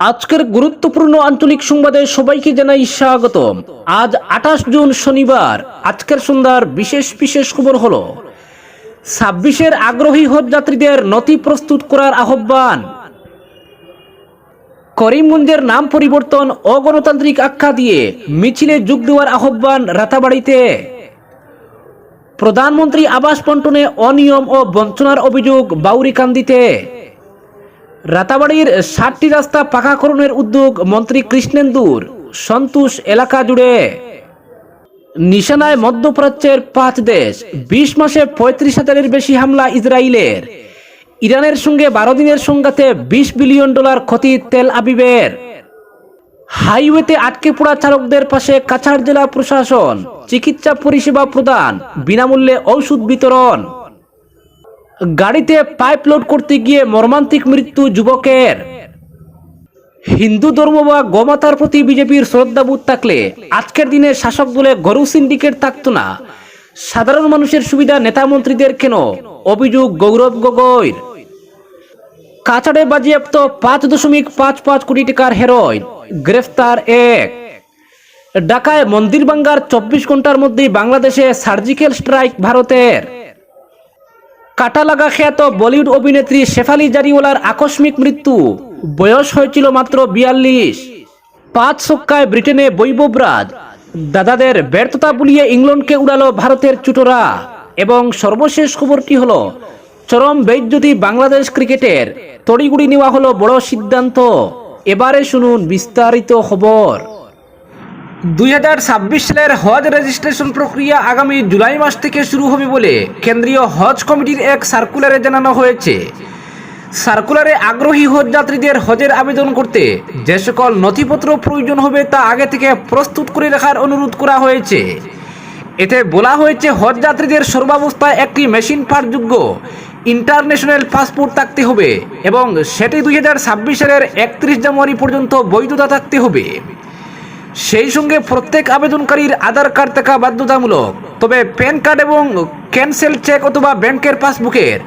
আজকের গুরুত্বপূর্ণ আঞ্চলিক সংবাদে সবাইকে জানাই স্বাগতম। আজ আঠাশ জুন শনিবার, আজকের সন্ধ্যার বিশেষ বিশেষ খবর হলো, ছাব্বিশের আগ্রহী হজ যাত্রীদের নথি প্রস্তুত করার আহ্বান। করিমগঞ্জের নাম পরিবর্তন, অগণতান্ত্রিক আখ্যা দিয়ে মিছিলে যোগ দেওয়ার আহ্বান রাতাবাড়িতে। প্রধানমন্ত্রী আবাস বন্টনে অনিয়ম ও বঞ্চনার অভিযোগ বাউরিকান্দিতে। রাতাবাড়ির ষাটটি রাস্তা পাকাকরণের উদ্যোগ মন্ত্রী কৃষ্ণেন্দুর। সন্তোষ এলাকা জুড়ে। নিশানায় মধ্যপ্রাচ্যের পাঁচ দেশ, বিশ মাসে পঁয়ত্রিশ হাজারের বেশি হামলা ইসরায়েলের। ইরানের সঙ্গে বারো দিনের সংঘাতে বিশ বিলিয়ন ডলার ক্ষতি তেল আবিবের। হাইওয়েতে আটকে পড়া চালকদের পাশে কাছাড় জেলা প্রশাসন, চিকিৎসা পরিষেবা প্রদান, বিনামূল্যে ঔষধ বিতরণ। গাড়িতে পাইপ লোড করতে গিয়ে মর্মান্তিক মৃত্যু যুবকের। হিন্দু ধর্ম বা গোমাতার প্রতি বিজেপির শ্রদ্ধাবোধ থাকলে আজকের দিনে শাসক দলে গরু সিন্ডিকেট থাকতো না। সাধারণ মানুষের সুবিধা নেতা মন্ত্রীদের কেন? অভিযোগ গৌরব গগৈর কাছাড়ে বাজেয়াপ্ত পাঁচ দশমিক পাঁচ পাঁচ কোটি টাকার হেরোইন, গ্রেফতার এক। ঢাকায় মন্দির বাঙ্গার চব্বিশ ঘণ্টার মধ্যেই বাংলাদেশে সার্জিক্যাল স্ট্রাইক ভারতের। কাটা লাগা খ্যাত বলিউড অভিনেত্রী শেফালি জারিওয়ালার আকস্মিক মৃত্যু। বয়স হয়েছিল মাত্র বিয়াল্লিশ। পাঁচ ছক্কায় ব্রিটেনে বৈভবরাজ। দাদাদের ব্যর্থতা বুলিয়ে ইংল্যান্ডকে উড়ালো ভারতের চুটোরা। এবং সর্বশেষ খবরটি হলো, চরম বেজ্যোতি বাংলাদেশ ক্রিকেটের তড়িগুড়ি নেওয়া হলো বড় সিদ্ধান্ত। এবারে শুনুন বিস্তারিত খবর। দুই হাজার ছাব্বিশ সালের হজ রেজিস্ট্রেশন প্রক্রিয়া আগামী জুলাই মাস থেকে শুরু হবে বলে কেন্দ্রীয় হজ কমিটির এক সার্কুলারে জানানো হয়েছে। সার্কুলারে আগ্রহী হজ যাত্রীদের হজের আবেদন করতে যে সকল নথিপত্র প্রয়োজন হবে তা আগে থেকে প্রস্তুত করে রাখার অনুরোধ করা হয়েছে। এতে বলা হয়েছে, হজ যাত্রীদের সর্বাবস্থায় একটি মেশিন পাঠযোগ্য ইন্টারন্যাশনাল পাসপোর্ট থাকতে হবে এবং সেটি দুই হাজার ছাব্বিশ সালের একত্রিশ জানুয়ারি পর্যন্ত বৈধতা থাকতে হবে। সেই সঙ্গে প্রত্যেক আবেদনকারীর আধার কার্ড থাকা বাধ্যতামূলক। তবে প্যান কার্ড এবং ক্যান্সেল চেক অথবা ব্যাংকের পাসবুকের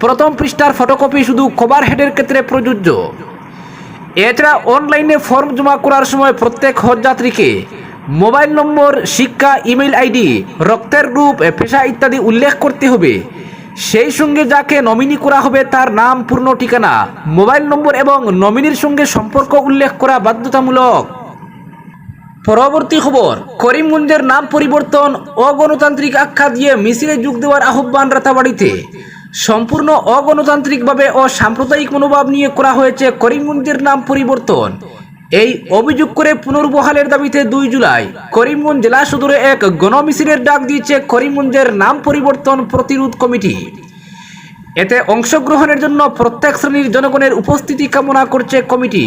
প্রথম পৃষ্ঠার ফটোকপি শুধু কভার হেডের ক্ষেত্রে প্রযোজ্য। এছাড়া অনলাইনে ফর্ম জমা করার সময় প্রত্যেক হজযাত্রীকে মোবাইল নম্বর, শিক্ষা ইমেল আইডি, রক্তের গ্রুপ, পেশা ইত্যাদি উল্লেখ করতে হবে। সেই সঙ্গে যাকে নমিনি করা হবে তার নাম, পূর্ণ ঠিকানা, মোবাইল নম্বর এবং নমিনির সঙ্গে সম্পর্ক উল্লেখ করা বাধ্যতামূলক। পরবর্তী খবর, করিমগঞ্জের নাম পরিবর্তন, অগণতান্ত্রিক আখ্যা দিয়ে মিছিলে যোগ দেওয়ার আহ্বান রাতাবাড়িতে। সম্পূর্ণ অগণতান্ত্রিকভাবে ও সাম্প্রদায়িক মনোভাব নিয়ে করা হয়েছে করিমগঞ্জের নাম পরিবর্তন। এই অভিযোগ করে পুনর্বহালের দাবিতে দুই জুলাই করিমগঞ্জ জেলা সদরে এক গণমিছিলের ডাক দিয়েছে করিমগঞ্জের নাম পরিবর্তন প্রতিরোধ কমিটি। এতে অংশগ্রহণের জন্য প্রত্যেক শ্রেণির জনগণের উপস্থিতি কামনা করছে কমিটি।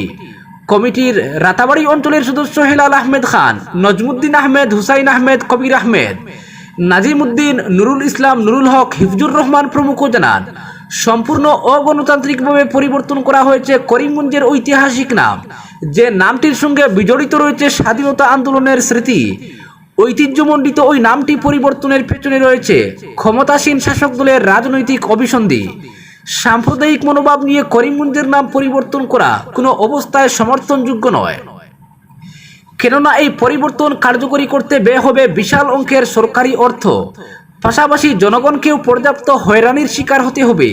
কমিটির রাতাবাড়ি অঞ্চলের সদস্য হেলাল আহমেদ খান, নজমুদ্দিন আহমেদ, হুসাইন আহমেদ, কবির আহমেদ, নাজিমুদ্দিন, নুরুল ইসলাম, নুরুল হক, হিফজুর রহমান প্রমুখ জানান। সম্পূর্ণ অগণতান্ত্রিকভাবে পরিবর্তন করা হয়েছে করিমগঞ্জের ঐতিহাসিক নাম, যে নামটির সঙ্গে বিজড়িত রয়েছে স্বাধীনতা আন্দোলনের স্মৃতি। ঐতিহ্যমণ্ডিত ওই নামটি পরিবর্তনের পেছনে রয়েছে ক্ষমতাসীন শাসক দলের রাজনৈতিক অভিসন্ধি। সাম্প্রদায়িক মনোভাব নিয়ে করিমগঞ্জের নাম পরিবর্তন করা কোনো অবস্থায় সমর্থনযোগ্য নয়। কেননা এই পরিবর্তন কার্যকরী করতে ব্যয় হবে বিশাল অঙ্কের সরকারি অর্থ। পাশাপাশি জনগণকেও পর্যাপ্ত হয়রানির শিকার হতে হবে।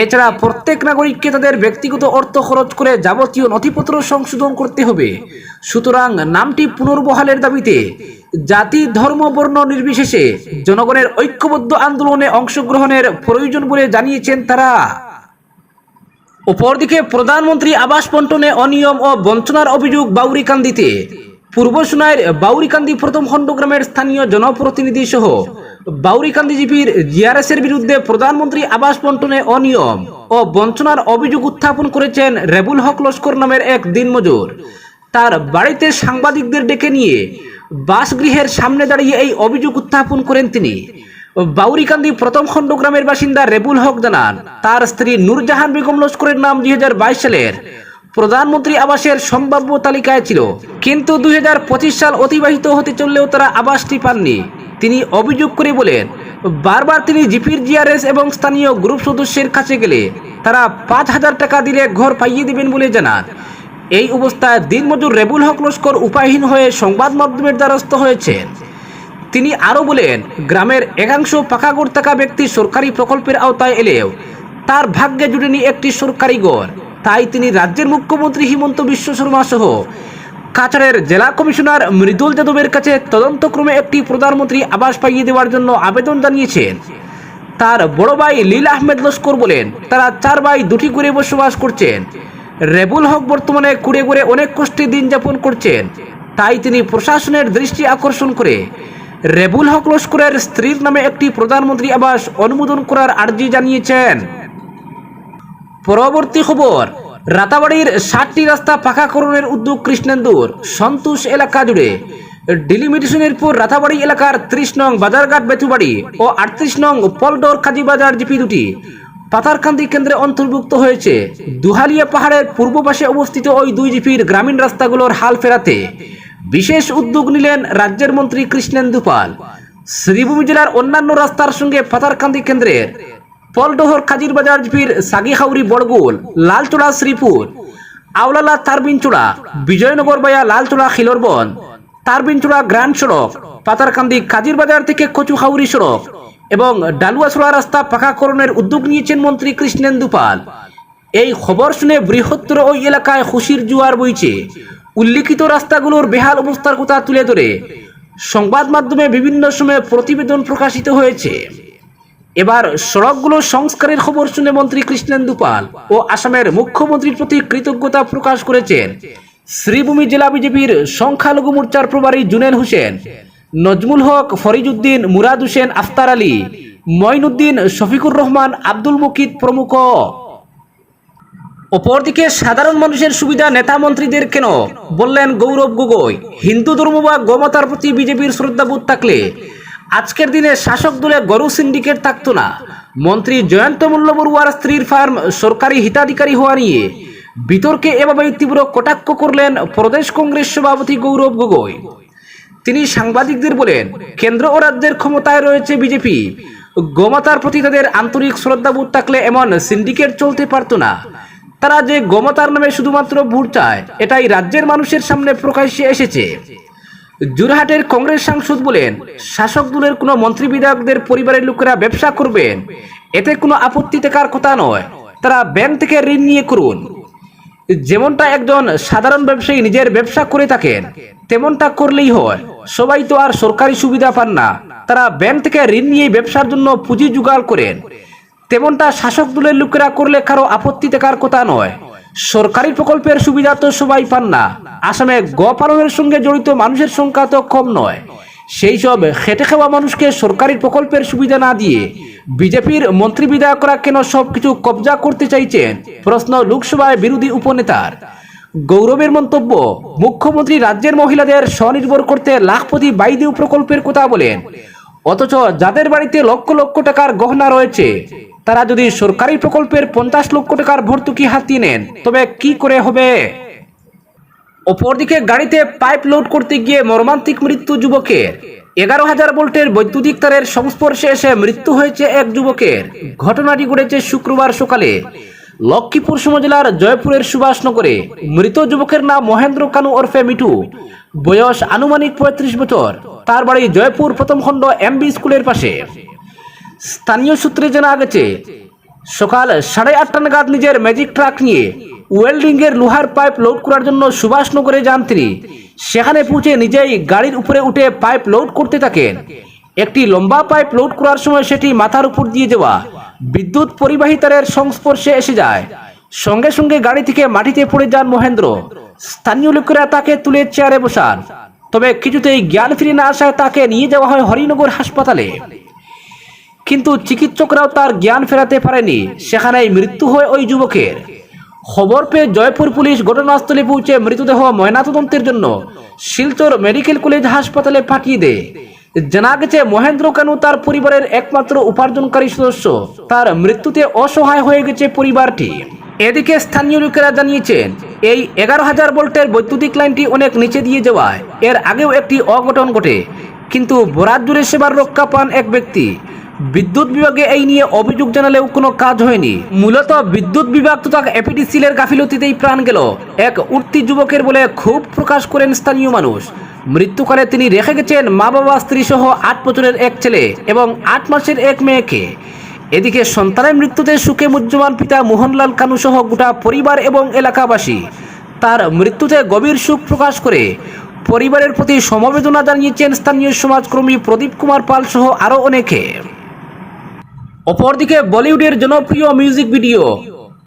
এছাড়া প্রত্যেক নাগরিককে তাদের ব্যক্তিগত অর্থ খরচ করে যাবতীয় নথিপত্র সংশোধন করতে হবে। সুতরাং নামটি পুনর্বহালের দাবিতে জাতি, ধর্ম, বর্ণ নির্বিশেষে জনগণের ঐক্যবদ্ধ আন্দোলনে অংশগ্রহণের প্রয়োজন বলে জানিয়েছেন তারা। অপরদিকে প্রধানমন্ত্রী আবাস বন্টনে অনিয়ম ও বঞ্চনার অভিযোগ বাউরিকান্দিতে। পূর্ব সুনাইয়ের বাউরিকান্দি প্রথম খণ্ডগ্রামের স্থানীয় জনপ্রতিনিধি সহ বাউরিকান্দি জিপির জিআরএস এর বিরুদ্ধে প্রধানমন্ত্রী আবাস বন্টনে অনিয়ম ও বঞ্চনার অভিযোগ উত্থাপন করেছেন রেবুল হক লস্কর নামের এক দিনমজুর। তার বাড়িতে সাংবাদিকদের ডেকে নিয়ে বাসগৃহের সামনে দাঁড়িয়ে এই অভিযোগ উত্থাপন করেন তিনি। বাউরিকান্দি প্রথম খণ্ড গ্রামের বাসিন্দা রেবুল হক জানান, তার স্ত্রী নূরজাহান বেগম লস্করের নাম দুই হাজার বাইশ সালের। প্রধানমন্ত্রী আবাসের সম্ভাব্য তালিকায় ছিল, কিন্তু দুই হাজার পঁচিশ সাল অতিবাহিত হতে চললেও তারা আবাসটি পাননি। তিনি অভিযোগ করে বলেন, বারবার তিনি জিপির জিআরএস এবং স্থানীয় গ্রুপ সদস্যের কাছে গেলে তারা পাঁচ হাজার টাকা দিলে ঘর পাইয়ে দেবেন বলে জানান। এই অবস্থায় দিনমজুর রেবুল হক লস্কর উপায়হীন হয়ে সংবাদ মাধ্যমের দ্বারস্থ হয়েছেন। তিনি আরও বলেন, গ্রামের একাংশ পাকা গড় থাকা ব্যক্তি সরকারি প্রকল্পের আওতায় এলেও তার ভাগ্যে জুটেনি একটি সরকারি গড় তাই তিনি রাজ্যের মুখ্যমন্ত্রী হিমন্ত বিশ্ব শর্মা সহ কাছাড়ের জেলা কমিশনার মৃদুল যাদবের কাছে তদন্তক্রমে একটি প্রধানমন্ত্রী আবাস পাইয়ে দেওয়ার জন্য আবেদন জানিয়েছেন। তার বড় ভাই লীল আহমেদ লস্কর বলেন, তারা চার ভাই দুটি করে বসবাস করছেন। রেবুল হক বর্তমানে কুড়ে কুড়ে অনেক কষ্টে দিন যাপন করছেন। তাই তিনি প্রশাসনের দৃষ্টি আকর্ষণ করে রেবুল হক লস্করের স্ত্রীর নামে একটি প্রধানমন্ত্রী আবাস অনুমোদন করার আর্জি জানিয়েছেন। পরবর্তী খবর রাতাবাড়ির ষাটটি রাস্তা পাকাকরণের উদ্যোগ কৃষ্ণেন্দুর। সন্তোষ এলাকা জুড়ে। ডিলিমিটেশনের পর রাতাবাড়ি এলাকার ত্রিশ নং বাজারঘাট বেতুবাড়ি ও আটত্রিশ নং পলডোর কাজীবাজার জিপি দুটি। পাতারকান্দি কেন্দ্রে অন্তর্ভুক্ত হয়েছে। দুহালিয়া পাহাড়ের পূর্ব পাশে অবস্থিত ওই দুই জিপির গ্রামীণ রাস্তাগুলোর হাল ফেরাতে। বিশেষ উদ্যোগ নিলেন রাজ্যের মন্ত্রী কৃষ্ণেন্দু পাল। শ্রীভূমি জেলার অন্যান্য রাস্তার সঙ্গে পাতারকান্দি কেন্দ্রের পলডোহর কাজির বাজার জিপির সাগিহাউরি বড়গুল লালচোড়া শ্রীপুর। আওলালা তারবিনচূড়া, বিজয়নগর বায়া লালচোড়া খিলরবন। তারবিনচূড়া গ্র্যান্ড সড়ক, পাতারকান্দি কাজির বাজার থেকে কচুহাউরি সড়ক এবং ডালুয়াছড়া রাস্তা পাকাকরণের উদ্যোগ নিয়েছেন মন্ত্রী কৃষ্ণেন্দু পাল। এই খবর শুনে বৃহত্তর ওই এলাকায় খুশির জোয়ার বইছে। উল্লিখিত রাস্তাগুলোর বেহাল অবস্থার কথা তুলে ধরে। সংবাদ মাধ্যমে বিভিন্ন সময়ে প্রতিবেদন প্রকাশিত হয়েছে। এবার সড়কগুলো সংস্কারের খবর শুনে মন্ত্রী কৃষ্ণেন্দু পাল ও আসামের মুখ্যমন্ত্রীর প্রতি কৃতজ্ঞতা প্রকাশ করেছেন। শ্রীভূমি জেলা বিজেপির সংখ্যালঘু মোর্চার প্রভারী জুনেল হোসেন, নজমুল হক, ফরিজউদ্দিন, মুরাদ হোসেন, আফতার আলী, মঈনুদ্দিন, শফিকুর রহমান, আব্দুল মুকিদ প্রমুখ। অপরদিকে সাধারণ মানুষের সুবিধা নেতা মন্ত্রীদের কেন? বললেন গৌরব গগৈ। হিন্দু ধর্ম বা গোমাতার প্রতি বিজেপির শ্রদ্ধাবোধ থাকলে আজকের দিনে শাসক দলে গরু সিন্ডিকেট থাকতো না। মন্ত্রী জয়ন্ত মল্ল বড়ুয়ার স্ত্রীর ফার্ম সরকারি হিতাধিকারী হওয়া নিয়ে বিতর্কে এভাবেই তীব্র কটাক্ষ করলেন প্রদেশ কংগ্রেস সভাপতি গৌরব গগৈ। তিনি সাংবাদিকদের বলেন, কেন্দ্র ও রাজ্যের ক্ষমতায় রয়েছে বিজেপি। গোমাতার প্রতি তাদের আন্তরিক শ্রদ্ধাবোধ থাকলে এমন সিন্ডিকেট চলতে পারতো না। তারা যে গোমাতার নামে শুধুমাত্র ভোট চায়, এটাই রাজ্যের মানুষের সামনে প্রকাশ্যে এসেছে। জোরহাটের কংগ্রেস সাংসদ বলেন, শাসক দলের কোনো মন্ত্রী বিধায়কদের পরিবারের লোকেরা ব্যবসা করবেন, এতে কোনো আপত্তি থাকার কথা নয়, তারা ব্যাংক থেকে ঋণ নিয়ে করুন। যেমনটা একজন সাধারণ ব্যবসায়ী নিজের ব্যবসা করে থাকেন, তেমনটা করলেই হয়। সবাই তো আর সরকারি সুবিধা পান না, তারা ব্যাংক থেকে ঋণ নিয়ে ব্যবসার জন্য পুঁজি জোগাড় করেন। তেমনটা শাসক দলের লোকেরা করলে কারও আপত্তি থাকার কথা নয়। সরকারি প্রকল্পের সুবিধা তো সবাই পান না। আসামে গ পালনের সঙ্গে জড়িত মানুষের সংখ্যা তো কম নয়। সেই সব খেটে খাওয়া মানুষকে সরকারি প্রকল্পের সুবিধা না দিয়ে বিজেপির মন্ত্রী বিধায়করা কেন সবকিছু কবজা করতে চাইছেন? প্রশ্ন লোকসভায় বিরোধী উপনেতার। গৌরবের মন্তব্য, মুখ্যমন্ত্রী রাজ্যের মহিলাদের স্বনির্ভর করতে লাখপতি বাইদেউ প্রকল্পের কথা বলেন। অথচ যাদের বাড়িতে লক্ষ লক্ষ টাকার গহনা রয়েছে, তারা যদি সরকারি প্রকল্পের পঞ্চাশ লক্ষ টাকার ভর্তুকি হাতিয়ে নেন, তবে কি করে হবে? অপরদিকে গাড়িতে পাইপ লোড করতে গিয়ে মর্মান্তিক মৃত্যু যুবকের। এগারো হাজার ভোল্টের বৈদ্যুতিক তারের সংস্পর্শে এসে মৃত্যু হয়েছে এক যুবকের। ঘটনাটি ঘটেছে শুক্রবার সকালে লক্ষ্মীপুর সমজেলার জয়পুরের সুভাষনগরে। মৃত যুবকের নাম মহেন্দ্র কানু ওরফে মিঠু। বয়স আনুমানিক পঁয়ত্রিশ বছর। তার বাড়ি জয়পুর প্রথম খণ্ড এমবি স্কুলের পাশে। স্থানীয় সূত্রে জানা গেছে, সকাল সাড়ে আটটা নাগাদ নিজের ম্যাজিক ট্রাক নিয়ে ওয়েল্ডিং এর লোহার পাইপ লোড করার জন্য সুভাষনগরে যান তিনি। সেখানে পৌঁছে নিজেই গাড়ির উপরে উঠে পাইপ লোড করতে থাকেন। একটি লম্বা পাইপ লোড করার সময় সেটি মাথার উপর দিয়ে যাওয়া বিদ্যুৎ পরিবাহী তারের সংস্পর্শে এসে যায়। সঙ্গে সঙ্গে গাড়ি থেকে মাটিতে পড়ে যান মহেন্দ্র। স্থানীয় লোকেরা তাকে তুলে চেয়ারে বসান। তবে কিছুতেই জ্ঞান ফিরে না আসায় তাকে নিয়ে যাওয়া হয় হরিনগর হাসপাতালে। কিন্তু চিকিৎসকরাও তার জ্ঞান ফেরাতে পারেনি। সেখানেই মৃত্যু হয় ওই যুবকের। খবর পেয়ে জয়পুর পুলিশ ঘটনাস্থলে পৌঁছে মৃতদেহ ময়নাতদন্তের জন্য শিলচর মেডিকেল কলেজ হাসপাতালে পাঠিয়ে দেয়। জানা গেছে, মহেন্দ্র কানু তার পরিবারের একমাত্র উপার্জনকারী সদস্য। তার মৃত্যুতে অসহায় হয়ে গেছে পরিবারটি। এদিকে স্থানীয় লোকেরা জানিয়েছেন, এই এগারো হাজার ভোল্টের বৈদ্যুতিক লাইনটি অনেক নিচে দিয়ে যাওয়ায় এর আগেও একটি অঘটন ঘটে। কিন্তু বরাত জুড়ে সেবার রক্ষা পান এক ব্যক্তি। বিদ্যুৎ বিভাগে এই নিয়ে অভিযোগ জানালেও কোনো কাজ হয়নি। মূলত বিদ্যুৎ বিভাগ তথা এপিডিসিলের গাফিলতিতেই প্রাণ গেল। এক উঠতি যুবকের বলে ক্ষোভ প্রকাশ করেন স্থানীয় মানুষ। মৃত্যুকালে তিনি রেখে গেছেন মা বাবা স্ত্রী সহ আট বছরের এক ছেলে এবং আট মাসের এক মেয়েকে। এদিকে সন্তানের মৃত্যুতে সুখে মুজ্জমান পিতা মোহনলাল কানু সহ গোটা পরিবার এবং এলাকাবাসী তার মৃত্যুতে গভীর সুখ প্রকাশ করে। পরিবারের প্রতি সমবেদনা জানিয়েছেন স্থানীয় সমাজকর্মী প্রদীপ কুমার পাল সহ আরও অনেকে। অপরদিকে বলিউডের জনপ্রিয় মিউজিক ভিডিও,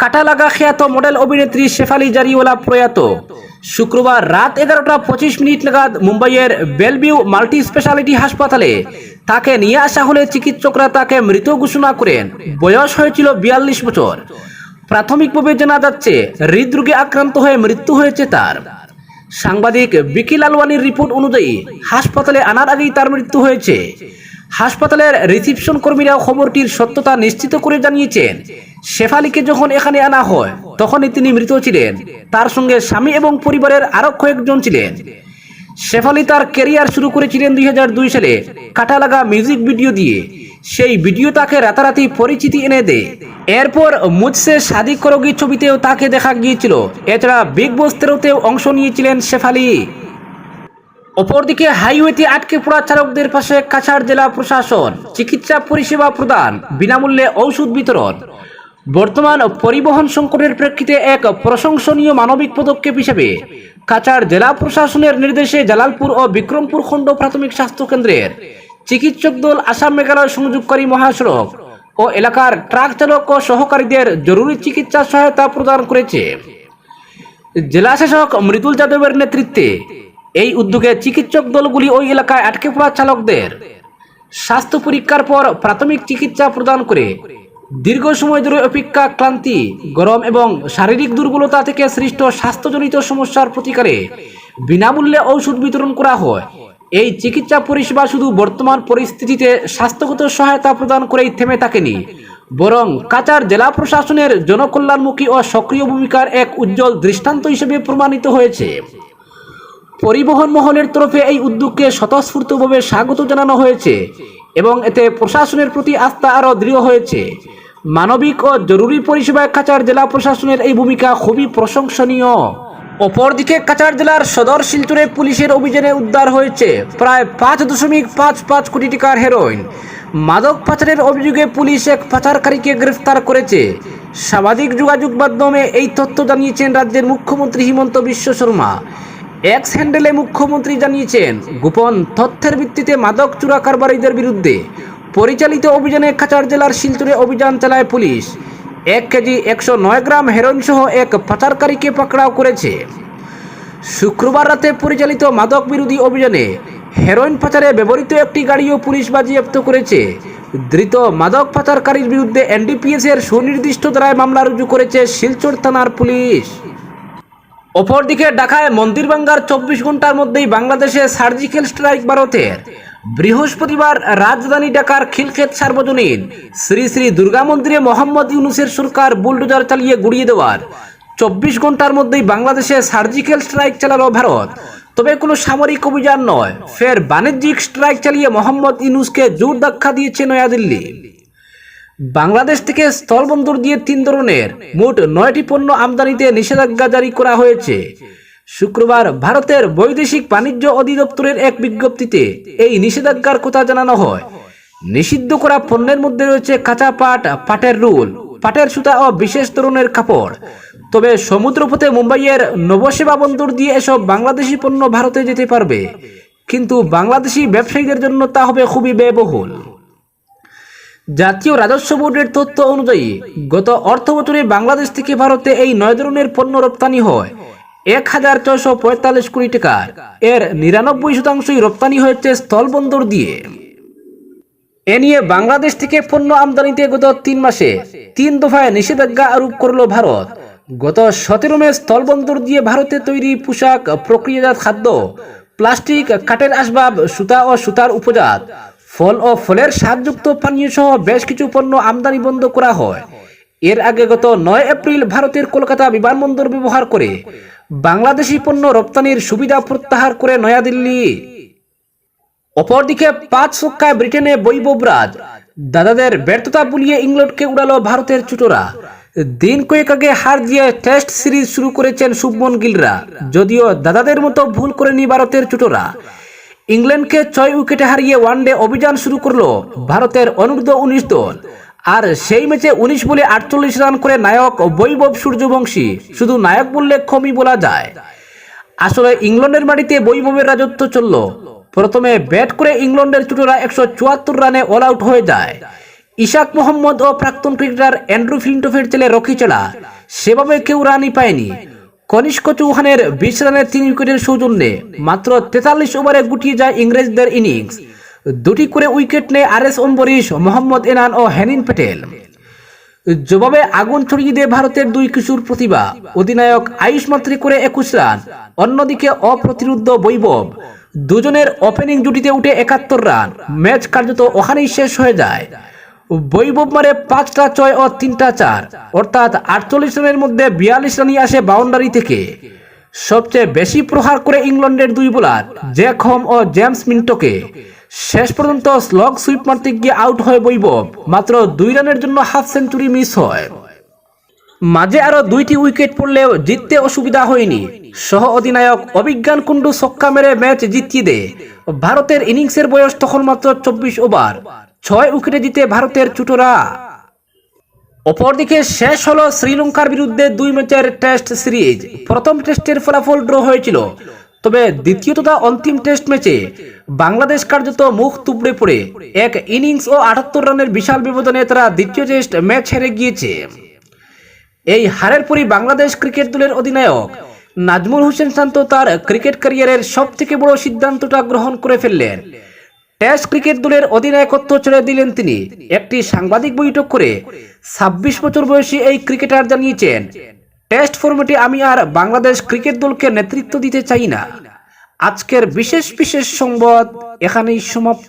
কাটালাগা খ্যাত মডেল অভিনেত্রী শেফালি জারিওয়ালা প্রয়াত। শুক্রবার রাত এগারোটা পঁচিশ মিনিট নাগাদ মুম্বাইয়ের বেলভিউ মাল্টি স্পেশালিটি হাসপাতালে তাকে নিয়ে আসা হলে চিকিৎসকরা তাকে মৃত ঘোষণা করেন। বয়স হয়েছিল বিয়াল্লিশ বছর। প্রাথমিকভাবে জানা যাচ্ছে, হৃদরোগে আক্রান্ত হয়ে মৃত্যু হয়েছে তার। সাংবাদিক বিকিল আলওয়ানির রিপোর্ট অনুযায়ী হাসপাতালে আনার আগেই তার মৃত্যু হয়েছে। হাসপাতালের রিসিপশন কর্মীরা খবরটির সত্যতা নিশ্চিত করে জানিয়েছেন। শেফালিকে যখন এখানে আনা হয়, তখনই তিনি মৃত ছিলেন। তার সঙ্গে স্বামী এবং পরিবারের আরও কয়েকজন ছিলেন। শেফালি তার ক্যারিয়ার শুরু করেছিলেন দুই হাজার দুই সালে। কাটা লাগা মিউজিক ভিডিও দিয়ে। সেই ভিডিও তাকে রাতারাতি পরিচিতি এনে দেয়। এরপর মুঝসে শাদি করোগি ছবিতেও তাকে দেখা গিয়েছিল। এছাড়া বিগ বস তেরোতেও অংশ নিয়েছিলেন শেফালি। অপরদিকে হাইওয়েতে আটকে পড়া চালকদের পাশে কাছাড় জেলা প্রশাসন চিকিৎসা পরিষেবা প্রদান, বিনামূল্যে ঔষধ বিতরণ। বর্তমান পরিবহন সংকটের প্রেক্ষিতে এক প্রশংসনীয় মানবিক পদক্ষেপ হিসেবে কাছাড় জেলা প্রশাসনের নির্দেশে জালালপুর ও বিক্রমপুর খণ্ড প্রাথমিক স্বাস্থ্য কেন্দ্রের চিকিৎসক দল আসাম মেঘালয় সংযোগকারী মহাসড়ক ও এলাকার ট্রাক চালক ও সহকারীদের জরুরি চিকিৎসা সহায়তা প্রদান করেছে। জেলা শাসক মৃদুল যাদবের নেতৃত্বে এই উদ্যোগে চিকিৎসক দলগুলি ওই এলাকায় আটকে পড়া চালকদের স্বাস্থ্য পরীক্ষার পর প্রাথমিক চিকিৎসা প্রদান করে দীর্ঘ সময় ধরে অপেক্ষা ক্লান্তি, গরম এবং শারীরিক দুর্বলতা থেকে সৃষ্ট স্বাস্থ্যজনিত সমস্যার প্রতিকারে বিনামূল্যে ঔষধ বিতরণ করা হয়। এই চিকিৎসা পরিষেবা শুধু বর্তমান পরিস্থিতিতে স্বাস্থ্যগত সহায়তা প্রদান করেই থেমে থাকেনি, বরং কাচার জেলা প্রশাসনের জনকল্যাণমুখী ও সক্রিয় ভূমিকার এক উজ্জ্বল দৃষ্টান্ত হিসেবে প্রমাণিত হয়েছে। পরিবহন মহলের তরফে এই উদ্যোগকে স্বতঃস্ফূর্তভাবে স্বাগত জানানো হয়েছে এবং এতে প্রশাসনের প্রতি আস্থা আরও দৃঢ় হয়েছে। মানবিক ও জরুরি পরিষেবায় কাচার জেলা প্রশাসনের এই ভূমিকা খুবই প্রশংসনীয়। অপরদিকে কাচার জেলার সদর শিলচরে পুলিশের অভিযানে উদ্ধার হয়েছে প্রায় পাঁচ দশমিক পাঁচ পাঁচ কোটি টাকার হেরোইন। মাদক পাচারের অভিযোগে পুলিশ এক পাচারকারীকে গ্রেফতার করেছে। সামাজিক যোগাযোগ মাধ্যমে এই তথ্য জানিয়েছেন রাজ্যের মুখ্যমন্ত্রী হিমন্ত বিশ্ব শর্মা। এক্স হ্যান্ডেলে মুখ্যমন্ত্রী জানিয়েছেন, গোপন তথ্যের ভিত্তিতে মাদক চোরা কারবারিদের বিরুদ্ধে পরিচালিত অভিযানে কাচার জেলার শিলচরে অভিযান চালায় পুলিশ। এক কেজি একশো নয় গ্রাম হেরোইন সহ এক পাচারকারীকে পাকড়াও করেছে। শুক্রবার রাতে পরিচালিত মাদক বিরোধী অভিযানে হেরোইন পাচারে ব্যবহৃত একটি গাড়িও পুলিশ বাজেয়াপ্ত করেছে। ধৃত মাদক পাচারকারীর বিরুদ্ধে এনডিপিএসের সুনির্দিষ্ট ধারায় মামলা রুজু করেছে শিলচর থানার পুলিশ। অপরদিকে ঢাকায় মন্দির ভাঙ্গার চব্বিশ ঘণ্টার মধ্যেই বাংলাদেশে সার্জিক্যাল স্ট্রাইক ভারতের। বৃহস্পতিবার রাজধানী ঢাকার খিলক্ষেত সার্বজনীন শ্রী শ্রী দুর্গা মন্দিরে মোহাম্মদ ইউনুসের সরকার বুলডোজার চালিয়ে গুড়িয়ে দেওয়ার চব্বিশ ঘণ্টার মধ্যেই বাংলাদেশে সার্জিক্যাল স্ট্রাইক চালালো ভারত। তবে কোনো সামরিক অভিযান নয়, ফের বাণিজ্যিক স্ট্রাইক চালিয়ে মোহাম্মদ ইউনুসকে জোর ধাক্কা দিয়েছে নয়াদিল্লি। বাংলাদেশ থেকে স্থলবন্দর দিয়ে তিন ধরনের মোট নয়টি পণ্য আমদানিতে নিষেধাজ্ঞা জারি করা হয়েছে। শুক্রবার ভারতের বৈদেশিক বাণিজ্য অধিদপ্তরের এক বিজ্ঞপ্তিতে এই নিষেধাজ্ঞার কথা জানানো হয়। নিষিদ্ধ করা পণ্যের মধ্যে রয়েছে কাঁচা পাট, পাটের রুল, পাটের সুতা ও বিশেষ ধরনের কাপড়। তবে সমুদ্রপথে মুম্বাইয়ের নবসেবা বন্দর দিয়ে এসব বাংলাদেশি পণ্য ভারতে যেতে পারবে। কিন্তু বাংলাদেশি ব্যবসায়ীদের জন্য তা হবে খুবই ব্যয়বহুল। জাতীয় রাজস্ব বোর্ডের তথ্য অনুযায়ী, গত অর্থ বছরে বাংলাদেশ থেকে ভারতে এই নয় ধরনের পণ্য রপ্তানি হয়। এক হাজার ছয়শো পঁয়তাল্লিশ কোটি টাকার এর নিরানব্বই শতাংশই রপ্তানি হয়েছে স্থলবন্দর দিয়ে। এ নিয়ে বাংলাদেশ থেকে পণ্য আমদানিতে গত তিন মাসে তিন দফায় নিষেধাজ্ঞা আরোপ করল ভারত। গত সতেরো মে স্থলবন্দর দিয়ে ভারতে তৈরি পোশাক, প্রক্রিয়াজাত খাদ্য, প্লাস্টিক, কাঠের আসবাব, সুতা ও সুতার উপজাত ফল ও ফলের স্বাদযুক্ত পানীয় সহ বেশ কিছু পণ্য আমদানি বন্ধ করা হয়। এর আগে গত নয় এপ্রিল ভারতের কলকাতা বিমানবন্দর ব্যবহার করে বাংলাদেশি পণ্য রপ্তানির সুবিধা প্রত্যাহার করে নয়াদিল্লি। অপরদিকে পাঁচ ছক্কায় ব্রিটেনে বৈভব রাজ দাদাদের ব্যর্থতা বুলিয়ে ইংল্যান্ডকে উড়ালো ভারতের চুটোরা। দিন কয়েক আগে হার দিয়ে টেস্ট সিরিজ শুরু করেছেন শুভমন গিলরা। যদিও দাদাদের মতো ভুল করেনি ভারতের চুটোরা। ইংল্যান্ডকে ছয় উইকেটে হারিয়ে ওয়ানডে অভিযান শুরু করল ভারতের অনূর্ধ্ব উনিশ দল। আর সেই ম্যাচে উনিশ বলে আটচল্লিশ রান করে নায়ক বৈভব সূর্যবংশী, শুধু নায়ক বললে কমই বলা যায়। আসলে ইংল্যান্ডের মাটিতে বৈভবের রাজত্ব চলল। প্রথমে ব্যাট করে ইংল্যান্ডের চুটোরা একশো চুয়াত্তর রানে অল আউট হয়ে যায়। ইশাক মোহাম্মদ ও প্রাক্তন ক্রিকেটার অ্যান্ড্রু ফিল্টফের ছেলে রকি চলা সেভাবে কেউ রানই পায়নি। কনিষ্ক চৌহানের বিশ রানের তিন উইকেটের সৌজন্যে মাত্র তেতাল্লিশ ওভারে গুটিয়ে যায় ইংরেজদের ইনিংস। দুটি করে উইকেট নেয় আর এস অম্বরীশ, মোহাম্মদ এনান ও হেনিন প্যাটেল। জবাবে আগুন ছড়িয়ে দেয় ভারতের দুই কিশোর প্রতিভা। অধিনায়ক আয়ুষ মাত্রে করে একুশ রান। অন্যদিকে অপ্রতিরুদ্ধ বৈভব। দুজনের ওপেনিং জুটিতে উঠে একাত্তর রান। ম্যাচ কার্যত ওখানেই শেষ হয়ে যায়। বৈভব মারে পাঁচটা ছয় ও তিনটা চার। অর্থাৎ আটচল্লিশ রানের মধ্যে বিয়াল্লিশ রানই আসে বাউন্ডারি থেকে। সবচেয়ে বেশি প্রহার করে ইংল্যান্ডের দুই বোলার, জ্যাক হোম ও জেমস মিন্টোকে। শেষ পর্যন্ত স্লগ সুইপ মারতে গিয়ে আউট হয় বৈভব, মাত্র দুই রানের জন্য হাফ সেঞ্চুরি মিস হয়। মাঝে আরও দুইটি উইকেট পড়লেও জিততে অসুবিধা হয়নি। সহ অধিনায়ক অভিজ্ঞান কুণ্ডু ছক্কা মেরে ম্যাচ জিতিয়ে দেয়। ভারতের ইনিংসের বয়স তখন মাত্র চব্বিশ ওভার। ছয় উইকেটে জিতে ভারতের চুটোরা। অপরদিকে শেষ হলো শ্রীলঙ্কার বিরুদ্ধে দুই ম্যাচের টেস্ট সিরিজ। প্রথম টেস্টের ফলাফল ড্র হয়েছিল। তবে দ্বিতীয় তথা অন্তিম টেস্ট ম্যাচে বাংলাদেশ কার্যত মুখ তুবড়ে পড়ে। এক ইনিংস ও আটাত্তর রানের বিশাল ব্যবধানে তারা দ্বিতীয় টেস্ট ম্যাচ হেরে গিয়েছে। এই হারের পরই বাংলাদেশ ক্রিকেট দলের অধিনায়ক নাজমুল হোসেন শান্ত তার ক্রিকেট ক্যারিয়ারের সব থেকে বড় সিদ্ধান্তটা গ্রহণ করে ফেললেন। টেস্ট ক্রিকেট দলের অধিনায়কত্ব ছেড়ে দিলেন তিনি। একটি সাংবাদিক বৈঠক করে ছাব্বিশ বছর বয়সী এই ক্রিকেটার জানিয়েছেন, টেস্ট ফর্মেটে আমি আর বাংলাদেশ ক্রিকেট দলকে নেতৃত্ব দিতে চাই না। আজকের বিশেষ বিশেষ সংবাদ এখানেই সমাপ্ত।